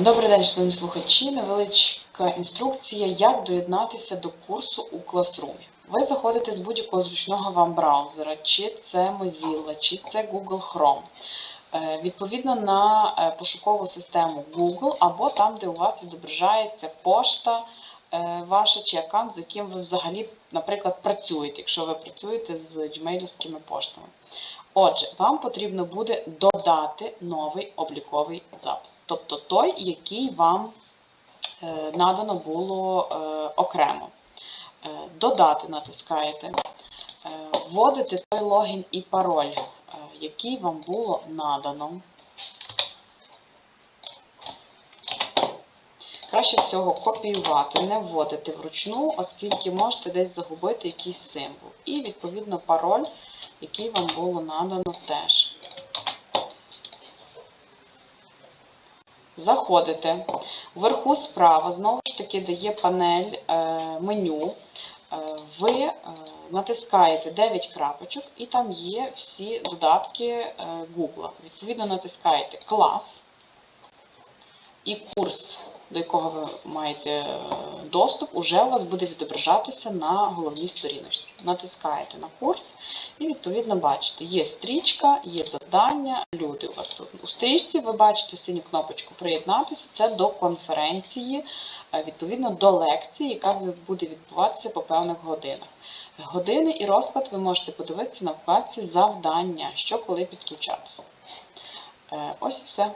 Добрий день, шановні слухачі. Невеличка інструкція, як доєднатися до курсу у Classroom. Ви заходите з будь-якого зручного вам браузера, чи це Mozilla, чи це Google Chrome. Е, Відповідно на е, пошукову систему Google, або там, де у вас відображається пошта е, ваша чи аккаунт, з яким ви взагалі, наприклад, працюєте, якщо ви працюєте з gmailівськими поштами. Отже, вам потрібно буде додати новий обліковий запис, тобто той, який вам надано було окремо. Додати натискаєте, вводите той логін і пароль, який вам було надано. Краще всього копіювати, не вводити вручну, оскільки можете десь загубити якийсь символ. І, відповідно, пароль, який вам було надано теж. Заходите. Вверху справа, знову ж таки, дає панель е, меню. Е, ви е, натискаєте 9 крапочок, і там є всі додатки е, Google. Відповідно, натискаєте клас і курс, до якого ви маєте доступ, уже у вас буде відображатися на головній сторіночці. Натискаєте на курс і, відповідно, бачите, є стрічка, є завдання, люди у вас тут. У стрічці ви бачите синю кнопочку Приєднатися, це до конференції, е, відповідно до лекції, яка буде відбуватися по певних годинах. Години і розклад ви можете подивитися на вкладці завдання, що коли підключатися. Е, Ось і все.